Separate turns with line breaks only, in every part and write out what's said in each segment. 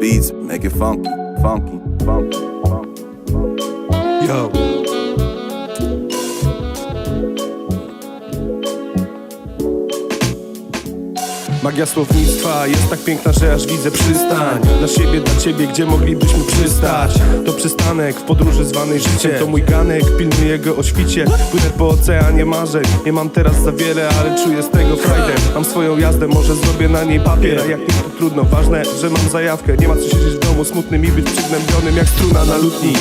beats, make it funky, funky, funky, funky.
Yo. Magia słownictwa jest tak piękna, że aż widzę przystań. Dla siebie, dla ciebie, gdzie moglibyśmy przystać? To przystanek w podróży zwanej życiem. To mój ganek, pilnuję go o świcie. Płynę po oceanie marzeń. Nie mam teraz za wiele, ale czuję z tego frajdę. Mam swoją jazdę, może zrobię na niej papier. A jak nie to trudno, ważne, że mam zajawkę. Nie ma co siedzieć w domu smutnym i być przygnębionym jak struna na lutni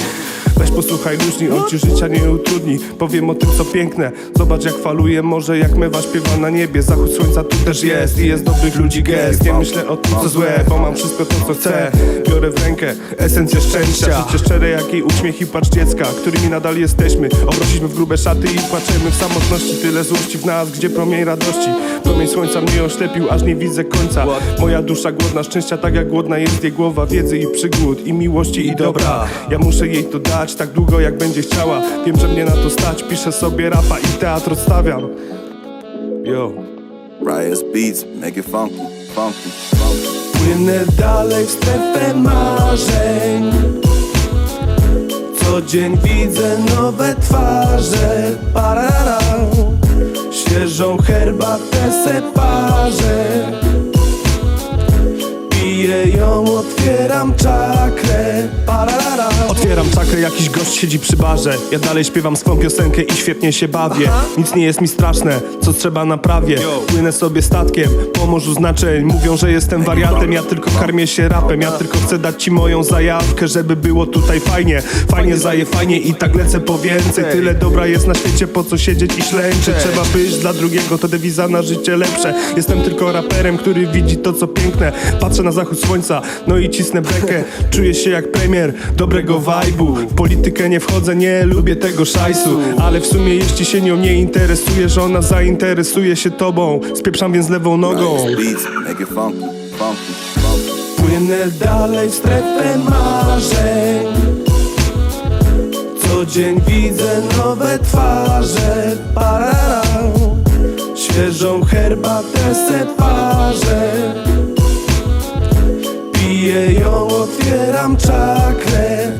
Weź posłuchaj luźni, on ci życia nie utrudni. Powiem o tym co piękne. Zobacz jak faluje morze, jak mewa śpiewa na niebie. Zachód słońca tu też jest i jest dobrych ludzi gest. Nie myślę o tym co złe, bo mam wszystko to co chcę. Biorę w rękę esencję szczęścia. Życie szczere jak jej uśmiech i płacz dziecka Którymi nadal jesteśmy. Obrośliśmy w grube szaty i płaczemy w samotności. Tyle złości w nas, gdzie promień radości Promień słońca mnie oślepił, aż nie widzę końca. Moja dusza głodna szczęścia, tak jak głodna jest jej głowa Wiedzy i przygód, i miłości i dobra. Ja muszę jej to dać tak długo jak będzie chciała. Wiem, że mnie na to stać, piszę sobie rapa i teatr odstawiam. Yo.
Riot's beats, make it funky, funky, funky.
Płynę dalej w strefę marzeń. Co dzień widzę nowe twarze. Parara Świeżą herbatę se parzę Piję ją, otwieram czakrę Parara Otwieram czakrę, jakiś gość siedzi przy barze. Ja dalej śpiewam swą piosenkę i świetnie się bawię. Nic nie jest mi straszne, co trzeba naprawię. Płynę sobie statkiem po morzu znaczeń Mówią, że jestem wariantem, ja tylko karmię się rapem. Ja tylko chcę dać ci moją zajawkę, żeby było tutaj fajnie. Fajnie zaje, fajnie i tak lecę po więcej. Tyle dobra jest na świecie, po co siedzieć i ślęczyć Trzeba być dla drugiego, to dewiza na życie lepsze. Jestem tylko raperem, który widzi to co piękne. Patrzę na zachód słońca, no i cisnę bekę. Czuję się jak premier dobrego vibe'u W politykę nie wchodzę, nie lubię tego szajsu. Ale w sumie jeśli się nią nie interesujesz, ona zainteresuje się tobą. Spieprzam więc lewą nogą. Płynę dalej w strefę marzeń. Co dzień widzę nowe twarze. Parara Świeżą herbatę se parzę Czuję ją, otwieram czakrę